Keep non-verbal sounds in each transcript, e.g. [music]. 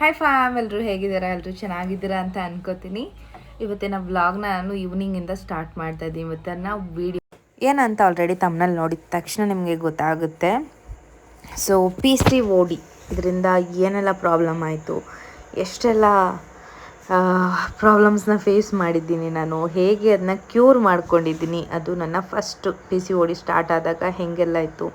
Hi fam ಎಲ್ಲರೂ ಹೇಗಿದ್ದೀರಾ? ಎಲ್ಲರೂ ಚೆನ್ನಾಗಿದ್ದೀರಾ ಅಂತ ಅನ್ಕೋತೀನಿ. ಇವತ್ತಿನ ವ್ಲಾಗ್ನ ನಾನು ಈವ್ನಿಂಗಿಂದ ಸ್ಟಾರ್ಟ್ ಮಾಡ್ತಾ ಇದ್ದೀನಿ. ಇವತ್ತನ್ನ ವೀಡಿಯೋ ಏನಂತ ಆಲ್ರೆಡಿ ತಮ್ಮನಲ್ಲಿ ನೋಡಿದ ತಕ್ಷಣ ನಿಮಗೆ ಗೊತ್ತಾಗುತ್ತೆ. ಸೊ ಪಿ ಸಿ ಓಡಿ ಇದರಿಂದ ಏನೆಲ್ಲ ಪ್ರಾಬ್ಲಮ್ ಆಯಿತು? ಎಷ್ಟೆಲ್ಲ ಪ್ರಾಬ್ಲಮ್ಸ್ನ ಫೇಸ್ ಮಾಡಿದ್ದೀನಿ ನಾನು? ಹೇಗೆ ಅದನ್ನ ಕ್ಯೂರ್ ಮಾಡ್ಕೊಂಡಿದ್ದೀನಿ? ಅದು ನನ್ನ first P C O D start ಆದಾಗ ಹೆಂಗೆಲ್ಲ ಇತ್ತು?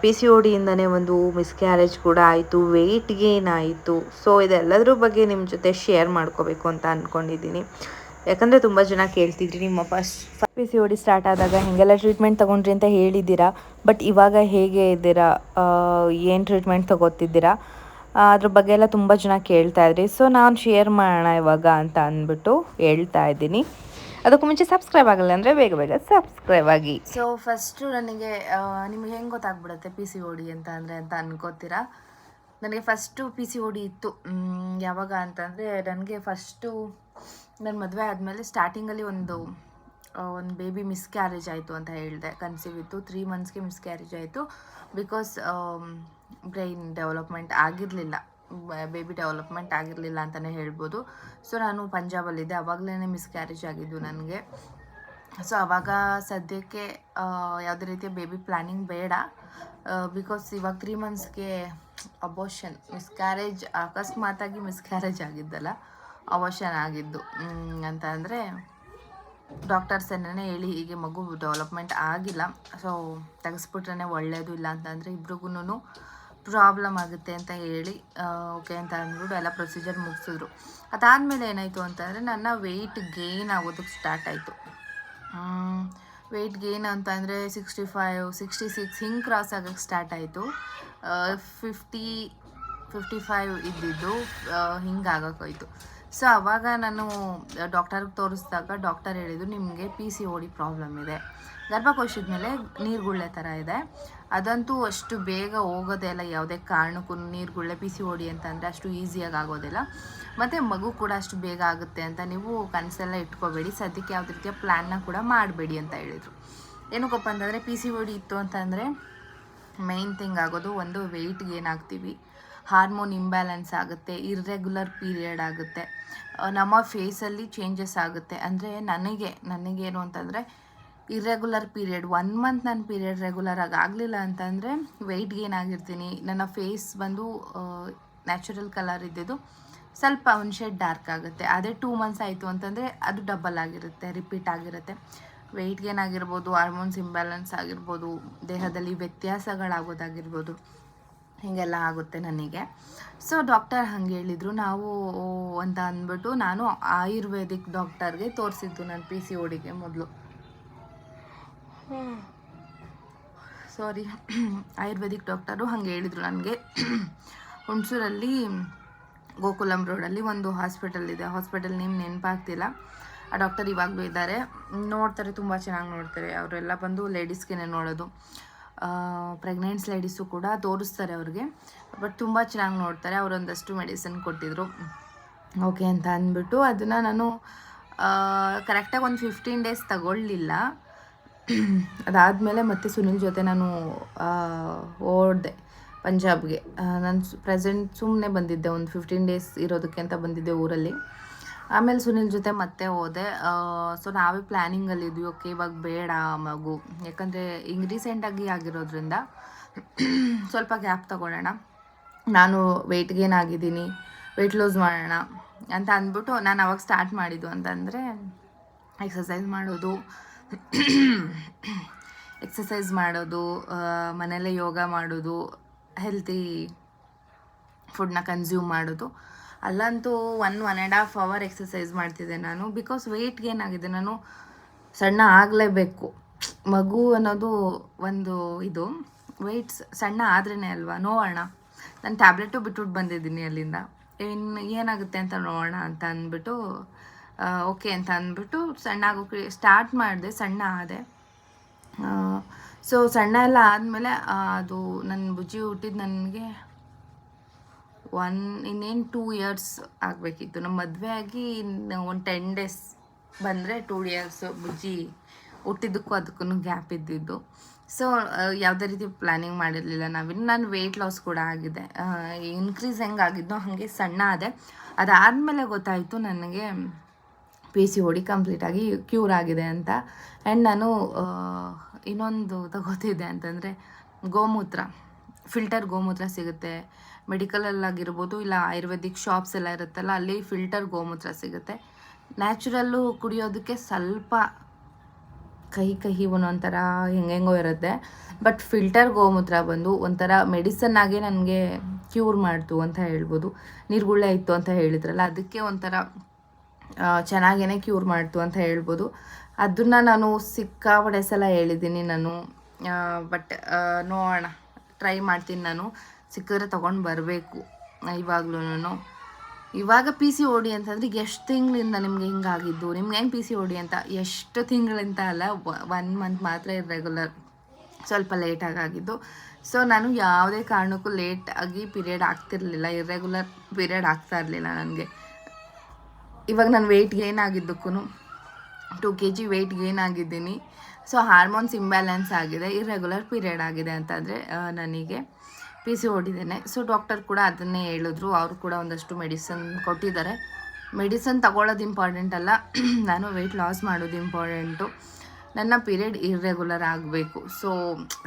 ಪಿ ಸಿ ಓಡಿಯಿಂದನೇ ಒಂದು ಮಿಸ್ಕ್ಯಾರೇಜ್ ಕೂಡ ಆಯಿತು ವೆಯ್ಟ್ ಗೇನ್ ಆಯಿತು. ಸೊ ಇದೆಲ್ಲದ್ರ ಬಗ್ಗೆ ನಿಮ್ಮ ಜೊತೆ ಶೇರ್ ಮಾಡ್ಕೋಬೇಕು ಅಂತ ಅಂದ್ಕೊಂಡಿದ್ದೀನಿ ಯಾಕಂದರೆ ತುಂಬ ಜನ ಕೇಳ್ತಿದ್ರಿ ನಿಮ್ಮ first P C O D start ಆದಾಗ ಹೀಗೆಲ್ಲ ಟ್ರೀಟ್ಮೆಂಟ್ ತೊಗೊಂಡ್ರಿ ಅಂತ ಹೇಳಿದ್ದೀರಾ? ಬಟ್ ಇವಾಗ ಹೇಗೆ ಇದ್ದೀರಾ? ಏನು ಟ್ರೀಟ್ಮೆಂಟ್ ತೊಗೋತಿದ್ದೀರಾ? ಅದ್ರ ಬಗ್ಗೆ ಎಲ್ಲ ತುಂಬ ಜನ ಕೇಳ್ತಾ ಇದ್ರಿ. ಸೊ ನಾನು ಶೇರ್ ಮಾಡೋಣ ಇವಾಗ ಅಂತ ಅಂದ್ಬಿಟ್ಟು ಹೇಳ್ತಾ ಇದ್ದೀನಿ. ಅದಕ್ಕೂ ಮುಂಚೆ ಸಬ್ಸ್ಕ್ರೈಬ್ ಆಗಲ್ಲ ಅಂದರೆ ಬೇಗ ಬೇಗ ಸಬ್ಸ್ಕ್ರೈಬ್ ಆಗಿ. ಸೊ ಫಸ್ಟು ನನಗೆ ನಿಮ್ಗೆ ಹೆಂಗೆ ಗೊತ್ತಾಗ್ಬಿಡುತ್ತೆ ಪಿ ಸಿ ಓಡಿ ಅಂತ ಅಂದರೆ ಅಂತ ಅನ್ಕೋತೀರಾ? ನನಗೆ ಫಸ್ಟು ಪಿ ಸಿ ಓಡಿ ಇತ್ತು. ಯಾವಾಗ ಅಂತಂದರೆ ನನಗೆ ಫಸ್ಟು ನನ್ನ ಮದುವೆ ಆದಮೇಲೆ ಸ್ಟಾರ್ಟಿಂಗಲ್ಲಿ ಒಂದು ಒಂದು ಬೇಬಿ ಮಿಸ್ ಕ್ಯಾರೇಜ್ ಆಯಿತು ಅಂತ ಹೇಳಿದೆ. ಕನ್ಸೀವ್ ಇತ್ತು ತ್ರೀ ಮಂತ್ಸ್ಗೆ ಮಿಸ್ಕ್ಯಾರೇಜ್ ಆಯಿತು. ಬಿಕಾಸ್ ಬ್ರೈನ್ ಡೆವಲಪ್ಮೆಂಟ್ ಆಗಿರಲಿಲ್ಲ. ಬೇಬಿ ಡೆವಲಪ್ಮೆಂಟ್ ಆಗಿರಲಿಲ್ಲ ಅಂತಲೇ ಹೇಳ್ಬೋದು. ಸೊ ನಾನು ಪಂಜಾಬಲ್ಲಿದ್ದೆ. ಆವಾಗಲೇ ಮಿಸ್ ಕ್ಯಾರೇಜ್ ಆಗಿದ್ದು ನನಗೆ. ಸೊ ಅವಾಗ ಸದ್ಯಕ್ಕೆ ಯಾವುದೇ ರೀತಿಯ ಬೇಬಿ ಪ್ಲ್ಯಾನಿಂಗ್ ಬೇಡ. ಬಿಕಾಸ್ ಇವಾಗ ತ್ರೀ ಮಂತ್ಸ್ಗೆ ಅಬೋಷನ್ ಮಿಸ್ಕ್ಯಾರೇಜ್ ಅಕಸ್ಮಾತಾಗಿ ಮಿಸ್ಕ್ಯಾರೇಜ್ ಆಗಿದ್ದಲ್ಲ. ಅಬೋಷನ್ ಆಗಿದ್ದು. ಅಂತ ಅಂದರೆ ಡಾಕ್ಟರ್ಸ್ ಏನೇ ಹೇಳಿ ಹೀಗೆ ಮಗು ಡೆವಲಪ್ಮೆಂಟ್ ಆಗಿಲ್ಲ. ಸೊ ತೆಗೆಸ್ಬಿಟ್ರೆ ಒಳ್ಳೆಯದು ಇಲ್ಲ ಅಂತಂದರೆ ಇಬ್ರಿಗೂ ಪ್ರಾಬ್ಲಮ್ ಆಗುತ್ತೆ ಅಂತ ಹೇಳಿ ಓಕೆ ಅಂತ ಅಂದ್ಬಿಟ್ಟು ಎಲ್ಲ ಪ್ರೊಸೀಜರ್ ಮುಗಿಸಿದ್ರು. ಅದಾದಮೇಲೆ ಏನಾಯಿತು ಅಂತಂದರೆ ನನ್ನ ವೆಯ್ಟ್ ಗೇನ್ ಆಗೋದಕ್ಕೆ ಸ್ಟಾರ್ಟ್ ಆಯಿತು. ವೆಯ್ಟ್ ಗೇನ್ ಅಂತ ಅಂದರೆ ಸಿಕ್ಸ್ಟಿ ಫೈವ್ ಸಿಕ್ಸ್ಟಿ ಸಿಕ್ಸ್ ಹಿಂಗೆ ಕ್ರಾಸ್ ಆಗೋಕ್ಕೆ ಸ್ಟಾರ್ಟ್ ಆಯಿತು. ಫಿಫ್ಟಿ ಫಿಫ್ಟಿ ಫೈವ್ ಇದ್ದಿದ್ದು ಹಿಂಗೆ ಆಗೋಕ್ಕಾಯ್ತು ಸೊ ಆವಾಗ ನಾನು ಡಾಕ್ಟರ್ಗೆ ತೋರಿಸಿದಾಗ ಡಾಕ್ಟರ್ ಹೇಳಿದ್ರು, ನಿಮಗೆ ಪಿ ಸಿ ಓಡಿ ಪ್ರಾಬ್ಲಮ್ ಇದೆ. ಗರ್ಭಕೋಶದ ಮೇಲೆ ನೀರುಗುಳ್ಳೆ ಥರ ಇದೆ. ಅದಂತೂ ಅಷ್ಟು ಬೇಗ ಹೋಗೋದೇ ಇಲ್ಲ, ಯಾವುದೇ ಕಾರಣಕ್ಕೂ ನೀರುಗುಳ್ಳೆ ಪಿ ಸಿ ಓಡಿ ಅಂತಂದರೆ ಅಷ್ಟು ಈಸಿಯಾಗಿ ಆಗೋದಿಲ್ಲ. ಮತ್ತು ಮಗು ಕೂಡ ಅಷ್ಟು ಬೇಗ ಆಗುತ್ತೆ ಅಂತ ನೀವು ಕನಸೆಲ್ಲ ಇಟ್ಕೋಬೇಡಿ, ಸದ್ಯಕ್ಕೆ ಯಾವುದೇ ರೀತಿಯ ಪ್ಲ್ಯಾನ್ನ ಕೂಡ ಮಾಡಬೇಡಿ ಅಂತ ಹೇಳಿದರು. ಏನಕ್ಕಪ್ಪ ಅಂತಂದರೆ ಪಿ ಸಿ ಓಡಿ ಇತ್ತು ಅಂತಂದರೆ ಮೈನ್ ಥಿಂಗ್ ಆಗೋದು ಒಂದು ವೆಯ್ಟ್ ಗೇನ್ ಆಗ್ತೀವಿ. ಹಾರ್ಮೋನ್ ಇಂಬ್ಯಾಲೆನ್ಸ್ ಆಗುತ್ತೆ ಇರ್ರೆಗ್ಯುಲರ್ ಪೀರಿಯಡ್ ಆಗುತ್ತೆ. ನಮ್ಮ ಫೇಸಲ್ಲಿ ಚೇಂಜಸ್ ಆಗುತ್ತೆ. ಅಂದರೆ ನನಗೆ ನನಗೇನು ಅಂತಂದರೆ ಇರ್ರೆಗ್ಯುಲರ್ ಪೀರಿಯಡ್ ಒನ್ ಮಂತ್ ನನ್ನ ಪೀರಿಯಡ್ ರೆಗ್ಯುಲರ್ ಆಗಿ ಆಗಲಿಲ್ಲ ಅಂತಂದರೆ ವೆಯ್ಟ್ ಗೇನ್ ಆಗಿರ್ತೀನಿ. ನನ್ನ ಫೇಸ್ ಬಂದು ನ್ಯಾಚುರಲ್ ಕಲರ್ ಇದ್ದಿದ್ದು ಸ್ವಲ್ಪ ಒಂದು ಶೇಡ್ ಡಾರ್ಕ್ ಆಗುತ್ತೆ. ಅದೇ ಟೂ ಮಂತ್ಸ್ ಆಯಿತು ಅಂತಂದರೆ ಅದು ಡಬಲ್ ಆಗಿರುತ್ತೆ ರಿಪೀಟ್ ಆಗಿರುತ್ತೆ. ವೆಯ್ಟ್ ಗೇನ್ ಆಗಿರ್ಬೋದು ಹಾರ್ಮೋನ್ಸ್ ಇಂಬ್ಯಾಲೆನ್ಸ್ ಆಗಿರ್ಬೋದು, ದೇಹದಲ್ಲಿ ವ್ಯತ್ಯಾಸಗಳಾಗೋದಾಗಿರ್ಬೋದು. ಹೀಗೆಲ್ಲ ಆಗುತ್ತೆ ನನಗೆ. ಸೊ ಡಾಕ್ಟರ್ ಹಂಗೆ ಹೇಳಿದರು. ನಾವು ಅಂತ ಅಂದ್ಬಿಟ್ಟು ನಾನು ಆಯುರ್ವೇದಿಕ್ ಡಾಕ್ಟರ್ಗೆ ತೋರಿಸಿದ್ದು ನಾನು ಪಿ ಸಿ ಓಡಿಗೆ ಮೊದಲು. ಸಾರಿ ಆಯುರ್ವೇದಿಕ್ ಡಾಕ್ಟರು ಹಾಗೆ ಹೇಳಿದರು ನನಗೆ. [clears throat] ಹುಣಸೂರಲ್ಲಿ ಗೋಕುಲಂ ರೋಡಲ್ಲಿ ಒಂದು ಹಾಸ್ಪಿಟಲ್ ಇದೆ. ಹಾಸ್ಪಿಟಲ್ ನೇಮ್ ನೆನಪಾಗ್ತಿಲ್ಲ. ಆ ಡಾಕ್ಟರ್ ಇವಾಗಲೂ ಇದ್ದಾರೆ. ನೋಡ್ತಾರೆ ತುಂಬ ಚೆನ್ನಾಗಿ ನೋಡ್ತಾರೆ. ಅವರೆಲ್ಲ ಬಂದು ಲೇಡೀಸ್ಗೆ ನೋಡೋದು. ಪ್ರೆಗ್ನೆಂಟ್ಸ್ ಲೇಡೀಸು ಕೂಡ ತೋರಿಸ್ತಾರೆ ಅವ್ರಿಗೆ. ಬಟ್ ತುಂಬ ಚೆನ್ನಾಗಿ ನೋಡ್ತಾರೆ, ಅವರೊಂದಷ್ಟು ಮೆಡಿಸಿನ್ ಕೊಟ್ಟಿದ್ರು. ಓಕೆ ಅಂತ ಅಂದ್ಬಿಟ್ಟು ಅದನ್ನು ನಾನು ಕರೆಕ್ಟಾಗಿ ಒಂದು ಫಿಫ್ಟೀನ್ ಡೇಸ್ ತಗೊಳ್ಳಿಲ್ಲ. ಅದಾದಮೇಲೆ ಮತ್ತೆ ಸುನಿಲ್ ಜೊತೆ ನಾನು ಓಡಿದೆ ಪಂಜಾಬ್ಗೆ. ನಾನು ಪ್ರೆಸೆಂಟ್ ಸುಮ್ಮನೆ ಬಂದಿದ್ದೆ, ಒಂದು ಫಿಫ್ಟೀನ್ ಡೇಸ್ ಇರೋದಕ್ಕೆ ಅಂತ ಬಂದಿದ್ದೆ ಊರಲ್ಲಿ. ಆಮೇಲೆ ಸುನಿಲ್ ಜೊತೆ ಮತ್ತೆ ಹೋದೆ. ಸೊ ನಾವೇ ಪ್ಲ್ಯಾನಿಂಗಲ್ಲಿದ್ವಿ ಓಕೆ ಇವಾಗ ಬೇಡ ಮಗು. ಯಾಕಂದರೆ ಹಿಂಗೆ ರೀಸೆಂಟಾಗಿ ಆಗಿರೋದ್ರಿಂದ ಸ್ವಲ್ಪ ಗ್ಯಾಪ್ ತಗೊಳ್ಳೋಣ. ನಾನು ವೆಯ್ಟ್ ಗೇನ್ ಆಗಿದ್ದೀನಿ. ವೆಯ್ಟ್ ಲೂಸ್ ಮಾಡೋಣ ಅಂತ ಅಂದ್ಬಿಟ್ಟು ನಾನು ಅವಾಗ ಸ್ಟಾರ್ಟ್ ಮಾಡಿದ್ದು ಅಂತಂದರೆ ಎಕ್ಸಸೈಸ್ ಮಾಡೋದು. ಎಕ್ಸಸೈಸ್ ಮಾಡೋದು ಮನೆಯಲ್ಲೇ ಯೋಗ ಮಾಡೋದು ಹೆಲ್ತಿ ಫುಡ್ನ ಕನ್ಸ್ಯೂಮ್ ಮಾಡೋದು. ಅಲ್ಲಂತೂ one one and half hour exercise ಮಾಡ್ತಿದ್ದೆ ನಾನು. ಬಿಕಾಸ್ ವೆಯ್ಟ್ ಗೇನ್ ಆಗಿದೆ. ನಾನು ಸಣ್ಣ ಆಗಲೇಬೇಕು. ಮಗು ಅನ್ನೋದು ಒಂದು ಇದು. ವೆಯ್ಟ್ಸ್ ಸಣ್ಣ ಆದ್ರೇ ಅಲ್ವಾ? ನೋಡೋಣ ನಾನು ಟ್ಯಾಬ್ಲೆಟು ಬಿಟ್ಬಿಟ್ಟು ಬಂದಿದ್ದೀನಿ ಅಲ್ಲಿಂದ. ಇನ್ನು ಏನಾಗುತ್ತೆ ಅಂತ ನೋಡೋಣ ಅಂತ ಅಂದ್ಬಿಟ್ಟು ಓಕೆ ಅಂತ ಅಂದ್ಬಿಟ್ಟು ಸಣ್ಣ ಆಗೋಕೆ ಸ್ಟಾರ್ಟ್ ಮಾಡಿದೆ. ಸಣ್ಣ ಆದೆ. ಸೊ ಸಣ್ಣ ಎಲ್ಲ ಆದಮೇಲೆ ಅದು ನನ್ನ ಬುಜ್ಜಿ ಹುಟ್ಟಿದ್ದು ನನಗೆ ಒನ್ ಇನ್ನೇನು ಟೂ ಇಯರ್ಸ್ ಆಗಬೇಕಿತ್ತು. ನಮ್ಮ ಮದುವೆ ಆಗಿ ಒಂದು ಟೆನ್ ಡೇಸ್ ಬಂದರೆ ಟೂ ಇಯರ್ಸ್ ಬುಜ್ಜಿ ಹುಟ್ಟಿದ್ದಕ್ಕೂ ಅದಕ್ಕೂ ಗ್ಯಾಪ್ ಇದ್ದಿದ್ದು. ಸೊ ಯಾವುದೇ ರೀತಿ ಪ್ಲ್ಯಾನಿಂಗ್ ಮಾಡಿರಲಿಲ್ಲ ನಾವಿನ್ನು ನಾನು ವೆಯ್ಟ್ ಲಾಸ್ ಕೂಡ ಆಗಿದೆ. ಇನ್ಕ್ರೀಸ್ ಹೆಂಗೆ ಆಗಿದ್ದೋ ಹಾಗೆ ಸಣ್ಣ ಆದೆ. ಅದಾದಮೇಲೆ ಗೊತ್ತಾಯಿತು ನನಗೆ ಪಿ ಸಿ ಓಡಿ ಕಂಪ್ಲೀಟಾಗಿ ಕ್ಯೂರ್ ಆಗಿದೆ ಅಂತ. ಆ್ಯಂಡ್ ನಾನು ಇನ್ನೊಂದು ತಗೋತಿದ್ದೆ ಅಂತಂದರೆ ಗೋಮೂತ್ರ. ಫಿಲ್ಟರ್ ಗೋಮೂತ್ರ ಸಿಗುತ್ತೆ. ಮೆಡಿಕಲಲ್ಲಾಗಿರ್ಬೋದು ಇಲ್ಲ ಆಯುರ್ವೇದಿಕ್ ಶಾಪ್ಸ್ ಎಲ್ಲ ಇರುತ್ತಲ್ಲ, ಅಲ್ಲಿ ಫಿಲ್ಟರ್ ಗೋಮೂತ್ರ ಸಿಗುತ್ತೆ. ನ್ಯಾಚುರಲ್ಲು ಕುಡಿಯೋದಕ್ಕೆ ಸ್ವಲ್ಪ ಕಹಿ ಕಹಿ ಒಂದೊಂಥರ ಹೆಂಗೆಂಗೋ ಇರುತ್ತೆ. ಬಟ್ ಫಿಲ್ಟರ್ ಗೋಮೂತ್ರ ಬಂದು ಒಂಥರ ಮೆಡಿಸನ್ ಆಗಿ ನನಗೆ ಕ್ಯೂರ್ ಮಾಡ್ತು ಅಂತ ಹೇಳ್ಬೋದು. ನೀರುಗುಳ್ಳೆ ಇತ್ತು ಅಂತ ಹೇಳಿದ್ರಲ್ಲ, ಅದಕ್ಕೆ ಒಂಥರ ಚೆನ್ನಾಗೇ ಕ್ಯೂರ್ ಮಾಡ್ತು ಅಂತ ಹೇಳ್ಬೋದು. ಅದನ್ನು ನಾನು ಸಿಕ್ಕಾಪಡೆ ಸಲ ಹೇಳಿದ್ದೀನಿ ನಾನು. ಬಟ್ ನೋಡೋಣ. ಟ್ರೈ ಮಾಡ್ತೀನಿ ನಾನು. ಸಿಕ್ಕಿದ್ರೆ ತೊಗೊಂಡು ಬರಬೇಕು. ಇವಾಗ್ಲೂ ಇವಾಗ ಪಿ ಸಿ ಓಡಿ ಅಂತಂದ್ರೆ ಎಷ್ಟು ತಿಂಗಳಿಂದ ನಿಮ್ಗೆ ಹಿಂಗಾಗಿದ್ದು? ನಿಮ್ಗೆ ಹೆಂಗೆ ಪಿ ಸಿ ಓಡಿ ಅಂತ? ಎಷ್ಟು ತಿಂಗಳಿಂದ ಅಲ್ಲ ಒನ್ ಮಂತ್ ಮಾತ್ರ ಇರ್ರೆಗ್ಯುಲರ್ ಸ್ವಲ್ಪ ಲೇಟಾಗಿ ಆಗಿದ್ದು ಸೊ ನಾನು ಯಾವುದೇ ಕಾರಣಕ್ಕೂ ಲೇಟಾಗಿ ಪೀರಿಯಡ್ ಆಗ್ತಿರ್ಲಿಲ್ಲ. ಇರ್ರೆಗ್ಯುಲರ್ ಪೀರಿಯಡ್ ಆಗ್ತಾ ಇರಲಿಲ್ಲ ನನಗೆ. ಇವಾಗ ನಾನು weight gain ಆಗಿದ್ದಕ್ಕೂ two K G weight gain ಆಗಿದ್ದೀನಿ ಸೊ ಹಾರ್ಮೋನ್ಸ್ ಇಂಬ್ಯಾಲೆನ್ಸ್ ಆಗಿದೆ ಇರ್ರೆಗ್ಯುಲರ್ ಪೀರಿಯಡ್ ಆಗಿದೆ ಅಂತಂದರೆ ನನಗೆ ಪಿ ಸಿ ಹೊಡಿದ್ದೇನೆ ಸೊ ಡಾಕ್ಟರ್ ಕೂಡ ಅದನ್ನೇ ಹೇಳಿದ್ರು. ಅವರು ಕೂಡ ಒಂದಷ್ಟು ಮೆಡಿಸನ್ ಕೊಟ್ಟಿದ್ದಾರೆ. ಮೆಡಿಸನ್ ತಗೊಳ್ಳೋದು ಇಂಪಾರ್ಟೆಂಟ್ ಅಲ್ಲ. [clears throat] ನಾನು ವೆಯ್ಟ್ ಲಾಸ್ ಮಾಡೋದು ಇಂಪಾರ್ಟೆಂಟು ನನ್ನ ಪೀರಿಯಡ್ ಇರ್ರೆಗ್ಯುಲರ್ ಆಗಬೇಕು. ಸೊ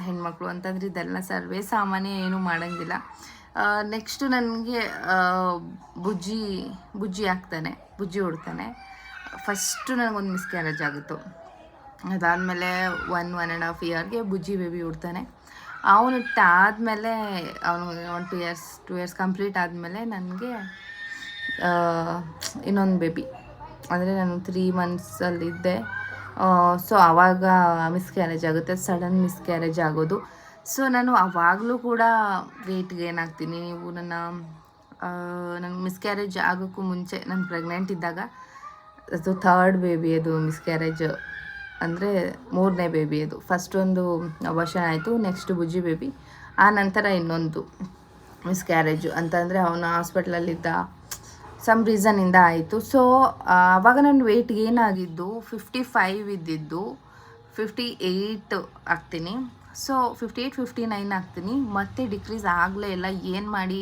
ಹೆಣ್ಮಕ್ಳು ಅಂತಂದರೆ ಇದೆಲ್ಲ ಸರ್ವೇ ಸಾಮಾನ್ಯ ಏನೂ ಮಾಡೋಂಗಿಲ್ಲ. ನೆಕ್ಸ್ಟು ನನಗೆ ಬುಜ್ಜಿ ಬುಜ್ಜಿ ಹಾಕ್ತಾನೆ. ಬುಜ್ಜಿ ಹೊಡ್ತಾನೆ ಫಸ್ಟು ನನಗೊಂದು ಮಿಸ್ಕ್ಯಾರೇಜ್ ಆಗಿತ್ತು. ಅದಾದಮೇಲೆ ಒನ್ ಒನ್ ಆ್ಯಂಡ್ ಹಾಫ್ ಇಯರ್ಗೆ ಬುಜ್ಜಿ ಬೇಬಿ ಉಡ್ತಾನೆ. ಅವನು ಆದಮೇಲೆ ಅವನು one two years two years complete ಆದಮೇಲೆ ನನಗೆ ಇನ್ನೊಂದು ಬೇಬಿ ಅಂದರೆ ನಾನು ತ್ರೀ ಮಂತ್ಸಲ್ಲಿದ್ದೆ ಸೊ ಆವಾಗ ಮಿಸ್ಕ್ಯಾರೇಜ್ ಆಗುತ್ತೆ. ಸಡನ್ ಮಿಸ್ಕ್ಯಾರೇಜ್ ಆಗೋದು. ಸೊ ನಾನು ಆವಾಗಲೂ ಕೂಡ ವೆಯ್ಟ್ ಗೇನ್ ಆಗ್ತೀನಿ. ನೀವು ನನ್ನ ನನಗೆ ಮಿಸ್ಕ್ಯಾರೇಜ್ ಆಗೋಕ್ಕೂ ಮುಂಚೆ, ನಾನು ಪ್ರೆಗ್ನೆಂಟ್ ಇದ್ದಾಗ, ಅದು ಥರ್ಡ್ ಬೇಬಿ ಅದು ಮಿಸ್ಕ್ಯಾರೇಜ್ ಅಂದರೆ ಮೂರನೇ ಬೇಬಿ ಅದು. ಫಸ್ಟ್ ಒಂದು ಅಬಾಷನ್ ಆಯಿತು ನೆಕ್ಸ್ಟ್ ಬುಜ್ಜಿ ಬೇಬಿ ಆ ನಂತರ ಇನ್ನೊಂದು ಮಿಸ್ ಕ್ಯಾರೇಜು ಅಂತಂದರೆ ಅವನು ಹಾಸ್ಪಿಟ್ಲಲ್ಲಿದ್ದ ಸಮ್ ರೀಸನಿಂದ ಆಯಿತು. ಸೊ ಆವಾಗ ನನ್ನ ವೆಯ್ಟ್ ಏನಾಗಿದ್ದು? ಫಿಫ್ಟಿ ಫೈವ್ ಇದ್ದಿದ್ದು. ಫಿಫ್ಟಿ ಏಯ್ಟ್ ಆಗ್ತೀನಿ. So fifty eight fifty nine ಆಗ್ತೀನಿ. ಮತ್ತೆ ಡಿಕ್ರೀಸ್ ಆಗಲೇ ಇಲ್ಲ. ಏನು ಮಾಡಿ,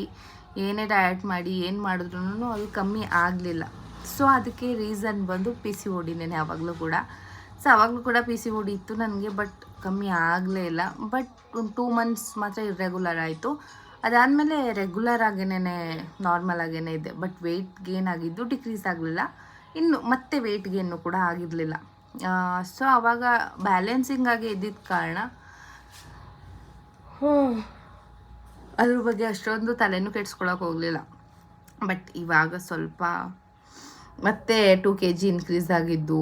ಏನೇ ಡಯಟ್ ಮಾಡಿ, ಏನು ಮಾಡಿದ್ರು ಅದು ಕಮ್ಮಿ ಆಗಲಿಲ್ಲ. ಸೊ ಅದಕ್ಕೆ ರೀಸನ್ ಬಂದು ಪಿ ಸಿ ಓಡಿನೇ ಯಾವಾಗಲೂ ಕೂಡ. ಸೊ ಆವಾಗಲೂ ಕೂಡ ಪಿ ಸಿ ಓಡಿ ಇತ್ತು ನನಗೆ ಬಟ್ ಕಮ್ಮಿ ಆಗಲೇ ಇಲ್ಲ. ಬಟ್ ಒಂದು ಟೂ ಮಂತ್ಸ್ ಮಾತ್ರ ಇರ್ರೆಗ್ಯುಲರ್ ಆಯಿತು. ಅದಾದಮೇಲೆ ರೆಗ್ಯುಲರ್ ಆಗೇನೆ ನಾರ್ಮಲ್ ಆಗೇನೆ ಇದೆ. ಬಟ್ ವೆಯ್ಟ್ ಗೇನ್ ಆಗಿದ್ದು ಡಿಕ್ರೀಸ್ ಆಗಲಿಲ್ಲ. ಇನ್ನು ಮತ್ತೆ ವೆಯ್ಟ್ ಗೇನು ಕೂಡ ಆಗಿರಲಿಲ್ಲ. ಸೊ ಆವಾಗ ಬ್ಯಾಲೆನ್ಸಿಂಗ್ ಆಗಿ ಇದ್ದಿದ್ದ ಕಾರಣ ಅದ್ರ ಬಗ್ಗೆ ಅಷ್ಟೊಂದು ತಲೆನೂ ಕೆಡ್ಸ್ಕೊಳಕ್ಕೆ ಹೋಗಲಿಲ್ಲ. ಬಟ್ ಇವಾಗ ಸ್ವಲ್ಪ ಮತ್ತೆ ಟೂ ಕೆ ಜಿ ಇನ್ಕ್ರೀಸ್ ಆಗಿದ್ದು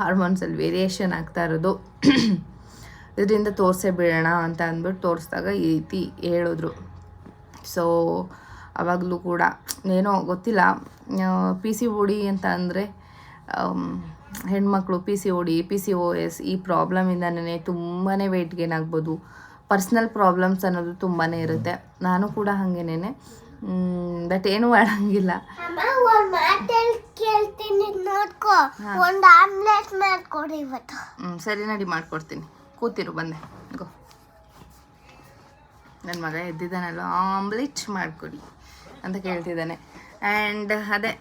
ಹಾರ್ಮೋನ್ಸಲ್ಲಿ ವೇರಿಯೇಷನ್ ಆಗ್ತಾ ಇರೋದು. ಇದರಿಂದ ತೋರಿಸೇ ಬಿಡೋಣ ಅಂತ ಅಂದ್ಬಿಟ್ಟು ತೋರಿಸಿದಾಗ ಈ ರೀತಿ ಹೇಳಿದ್ರು. ಸೊ ಅವಾಗಲೂ ಕೂಡ ಏನೋ ಗೊತ್ತಿಲ್ಲ. ಪಿ ಸಿ ಓಡಿ ಅಂತ ಅಂದರೆ ಹೆಣ್ಮಕ್ಳು P C O D P C O S ಈ ಪ್ರಾಬ್ಲಮಿಂದನೇ ತುಂಬಾ ವೆಯ್ಟ್ ಗೇನ್ ಆಗ್ಬೋದು. ಪರ್ಸ್ನಲ್ ಪ್ರಾಬ್ಲಮ್ಸ್ ಅನ್ನೋದು ತುಂಬಾ ಇರುತ್ತೆ. ನಾನು ಕೂಡ ಹಾಗೇನೆ ಬಟ್ ಏನು ಮಾಡಂಗಿಲ್ಲ. ಒಂದ್ ನೋಡ್ಕೋ. ಆಮ್ಲೆಟ್ ಮಾಡ್ಕೊಡಿ ಇವತ್ತು. ಹ್ಞೂ ಸರಿ ನಡಿ ಮಾಡ್ಕೊಡ್ತೀನಿ. ಕೂತಿರು ಬಂದೆ. ಗೋ. ನನ್ನ ಮಗ ಎದ್ದಿದ್ದಾನಲ್ಲ ಆಮ್ಲೆಟ್ ಮಾಡಿಕೊಡಿ ಅಂತ ಕೇಳ್ತಿದ್ದಾನೆ. ಆ್ಯಂಡ್ ಅದೇ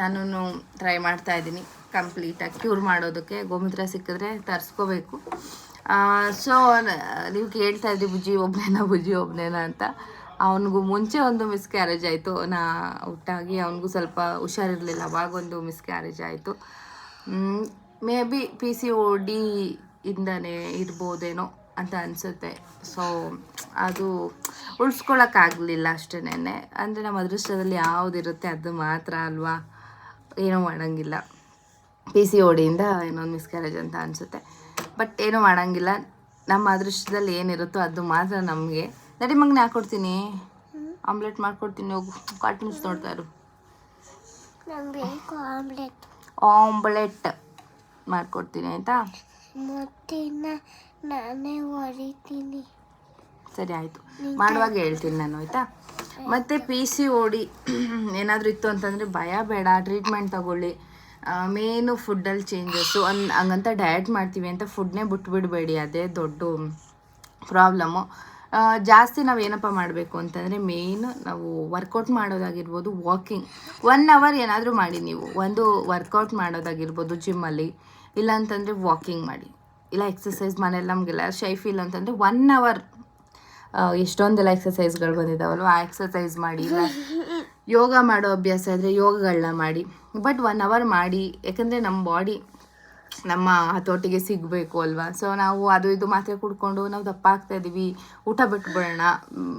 ನಾನು ಟ್ರೈ ಮಾಡ್ತಾ ಇದ್ದೀನಿ. ಕಂಪ್ಲೀಟಾಗಿ ಕ್ಯೂರ್ ಮಾಡೋದಕ್ಕೆ. ಗೋಮೂತ್ರ ಸಿಕ್ಕಿದ್ರೆ ತರಿಸ್ಕೋಬೇಕು. ಸೊ ನೀವು ಕೇಳ್ತಾ ಇದ್ರಿ ಬುಜ್ಜಿ ಒಬ್ಬನೇನ ಬುಜ್ಜಿ ಒಬ್ಬನೇನ ಅಂತ. ಅವನಿಗೂ ಮುಂಚೆ ಒಂದು ಮಿಸ್ಕ್ಯಾರೇಜ್ ಆಯಿತು. ನಾ ಹುಟ್ಟಾಗಿ ಅವನಿಗೂ ಸ್ವಲ್ಪ ಹುಷಾರಿರಲಿಲ್ಲ. ಮಿಸ್ ಕ್ಯಾರೇಜ್ ಆಯಿತು. Maybe P C O D ಇಂದನೇ ಇರ್ಬೋದೇನೋ ಅಂತ ಅನಿಸುತ್ತೆ. ಸೊ ಅದು ಉಳಿಸ್ಕೊಳಕ್ಕಾಗಲಿಲ್ಲ ಅಷ್ಟೇನೆ ಅಂದರೆ ನಮ್ಮ ಅದೃಷ್ಟದಲ್ಲಿ ಯಾವುದಿರುತ್ತೆ ಅದು ಮಾತ್ರ ಅಲ್ವಾ? ಏನೂ ಮಾಡೋಂಗಿಲ್ಲ. ಪಿ ಸಿ ಓಡಿಯಿಂದ ಇನ್ನೊಂದು ಮಿಸ್ಕ್ಯಾರೇಜ್ ಅಂತ ಅನಿಸುತ್ತೆ. ಬಟ್ ಏನೂ ಮಾಡೋಂಗಿಲ್ಲ. ನಮ್ಮ ಅದೃಷ್ಟದಲ್ಲಿ ಏನಿರುತ್ತೋ ಅದು ಮಾತ್ರ ನಮಗೆ. ನಡಿ ಮಗನೇ ಹಾಕೊಡ್ತೀನಿ ಆಮ್ಲೆಟ್ ಮಾಡ್ಕೊಡ್ತೀನಿ ಹೋಗು. ಕಾರ್ಟೂನ್ಸ್ ನೋಡ್ತಾ ಇರು. ಆಮ್ಲೆಟ್. ಆಮ್ಲೆಟ್ ಮಾಡ್ಕೊಡ್ತೀನಿ ಆಯಿತಾ? ಮತ್ತೆ ನಾನೇ ಹೊಡಿತೀನಿ. ಸರಿ ಆಯಿತು. ಮಾಡುವಾಗ ಹೇಳ್ತೀನಿ. ನಾನು ಆಯಿತಾ? ಮತ್ತೆ ಪಿ ಸಿ ಓಡಿ ಏನಾದರೂ ಇತ್ತು ಅಂತಂದರೆ ಭಯ ಬೇಡ. ಟ್ರೀಟ್ಮೆಂಟ್ ತಗೊಳ್ಳಿ. ಮೇನು ಫುಡ್ಡಲ್ಲಿ ಚೇಂಜಸ್ಸು ಅನ್ ಹಂಗಂತ ಡಯಟ್ ಮಾಡ್ತೀವಿ ಅಂತ ಫುಡ್ನೇ ಬಿಟ್ಬಿಡಬೇಡಿ. ಅದೇ ದೊಡ್ಡ ಪ್ರಾಬ್ಲಮ್ಮು ಜಾಸ್ತಿ ನಾವು ಏನಪ್ಪ ಮಾಡಬೇಕು ಅಂತಂದರೆ ಮೇಯ್ನ್ ನಾವು ವರ್ಕೌಟ್ ಮಾಡೋದಾಗಿರ್ಬೋದು ವಾಕಿಂಗ್ ಒನ್ ಅವರ್ ಏನಾದರೂ ಮಾಡಿ ನೀವು. ಒಂದು ವರ್ಕೌಟ್ ಮಾಡೋದಾಗಿರ್ಬೋದು ಜಿಮ್ಮಲ್ಲಿ ಇಲ್ಲ ಅಂತಂದರೆ ವಾಕಿಂಗ್ ಮಾಡಿ. ಇಲ್ಲ ಎಕ್ಸಸೈಸ್ ಮನೇಲಿ ನಮಗೆಲ್ಲ ಶೈಫ್ ಇಲ್ಲ ಅಂತಂದರೆ ಒನ್ ಅವರ್ ಎಷ್ಟೊಂದೆಲ್ಲ ಎಕ್ಸಸೈಸ್ಗಳು ಬಂದಿದ್ದಾವಲ್ವ ಆ ಎಕ್ಸಸೈಸ್ ಮಾಡಿ ಇಲ್ಲ [laughs] ಯೋಗ ಮಾಡೋ ಅಭ್ಯಾಸ ಇದ್ದರೆ ಯೋಗಗಳನ್ನ ಮಾಡಿ. ಬಟ್ ಒನ್ ಅವರ್ ಮಾಡಿ ಯಾಕಂದರೆ ನಮ್ಮ ಬಾಡಿ ನಮ್ಮ ಹತೋಟಿಗೆ ಸಿಗಬೇಕು ಅಲ್ವಾ? ಸೊ ನಾವು ಅದು ಇದು ಮಾತ್ರೆ ಕುಡ್ಕೊಂಡು ನಾವು ದಪ್ಪ ಆಗ್ತಾ ಇದ್ದೀವಿ. ಊಟ ಬಿಟ್ಬಿಡೋಣ.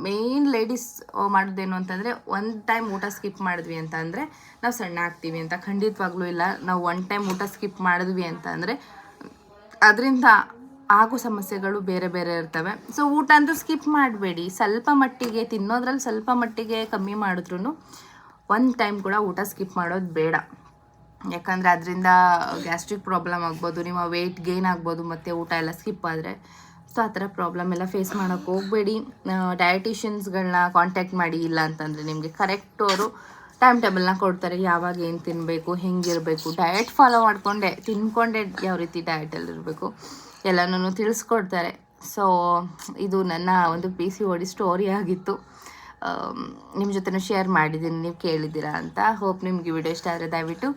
ಮೇಯ್ನ್ ಲೇಡೀಸ್ ಮಾಡೋದೇನು ಅಂತಂದರೆ ಒಂದು ಟೈಮ್ ಊಟ ಸ್ಕಿಪ್ ಮಾಡಿದ್ವಿ ಅಂತ ಅಂದರೆ, ನಾವು ಸಣ್ಣ ಆಗ್ತೀವಿ ಅಂತ. ಖಂಡಿತವಾಗ್ಲೂ ಇಲ್ಲ. ನಾವು ಒನ್ ಟೈಮ್ ಊಟ ಸ್ಕಿಪ್ ಮಾಡಿದ್ವಿ ಅಂತ ಅಂದರೆ, ಅದರಿಂದ ಆಗೋ ಸಮಸ್ಯೆಗಳು ಬೇರೆ ಬೇರೆ ಇರ್ತವೆ. ಸೊ ಊಟ ಅಂತೂ ಸ್ಕಿಪ್ ಮಾಡಬೇಡಿ. ಸ್ವಲ್ಪ ಮಟ್ಟಿಗೆ ತಿನ್ನೋದ್ರಲ್ಲಿ ಸ್ವಲ್ಪ ಮಟ್ಟಿಗೆ ಕಮ್ಮಿ ಮಾಡಿದ್ರೂ ಒಂದು ಟೈಮ್ ಕೂಡ ಊಟ ಸ್ಕಿಪ್ ಮಾಡೋದು ಬೇಡ. ಯಾಕಂದರೆ ಅದರಿಂದ ಗ್ಯಾಸ್ಟ್ರಿಕ್ ಪ್ರಾಬ್ಲಮ್ ಆಗ್ಬೋದು, ನಿಮ್ಮ ವೆಯ್ಟ್ ಗೇನ್ ಆಗ್ಬೋದು, ಮತ್ತು ಊಟ ಎಲ್ಲ ಸ್ಕಿಪ್ ಆದರೆ. ಸೊ ಆ ಥರ ಪ್ರಾಬ್ಲಮ್ ಎಲ್ಲ ಫೇಸ್ ಮಾಡೋಕ್ಕೆ ಹೋಗಬೇಡಿ. ಡಯಟಿಷಿಯನ್ಸ್ಗಳನ್ನ ಕಾಂಟ್ಯಾಕ್ಟ್ ಮಾಡಿ, ಇಲ್ಲ ಅಂತಂದರೆ ನಿಮಗೆ ಕರೆಕ್ಟ್ ಅವರು ಟೈಮ್ ಟೇಬಲ್ನ ಕೊಡ್ತಾರೆ, ಯಾವಾಗ ಏನು ತಿನ್ನಬೇಕು ಹೆಂಗಿರಬೇಕು. ಡಯಟ್ ಫಾಲೋ ಮಾಡಿಕೊಂಡೆ, ತಿನ್ಕೊಂಡೆ ಯಾವ ರೀತಿ ಡಯಟಲ್ಲಿ ಇರಬೇಕು, ಎಲ್ಲನೂ ತಿಳಿಸ್ಕೊಡ್ತಾರೆ. ಸೊ ಇದು ನನ್ನ ಒಂದು ಪಿ ಸಿ ಓಡಿ ಸ್ಟೋರಿ ಆಗಿತ್ತು. ನಿಮ್ಮ ಜೊತೆನೂ ಶೇರ್ ಮಾಡಿದ್ದೀನಿ ನೀವು ಕೇಳಿದ್ದೀರಾ ಅಂತ. ಹೋಪ್ ನಿಮಗೆ ವಿಡಿಯೋ ಇಷ್ಟ ಆದರೆ ದಯವಿಟ್ಟು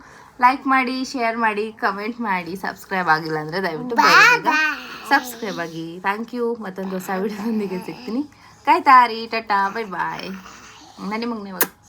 ಲೈಕ್ ಮಾಡಿ ಶೇರ್ ಮಾಡಿ ಕಮೆಂಟ್ ಮಾಡಿ ಸಬ್ಸ್ಕ್ರೈಬ್ ಆಗಿಲ್ಲ ಅಂದರೆ ದಯವಿಟ್ಟು ಸಬ್ಸ್ಕ್ರೈಬ್ ಆಗಿ. ಥ್ಯಾಂಕ್ ಯು ಮತ್ತೊಂದು ಹೊಸ ವಿಡಿಯೋದೊಂದಿಗೆ ಸಿಗ್ತೀನಿ. ಕಾಯ್ತಾರಿ ಟಟಾ. ಬೈ ಬಾಯ್ ನಾನು ನಿಮಗೆ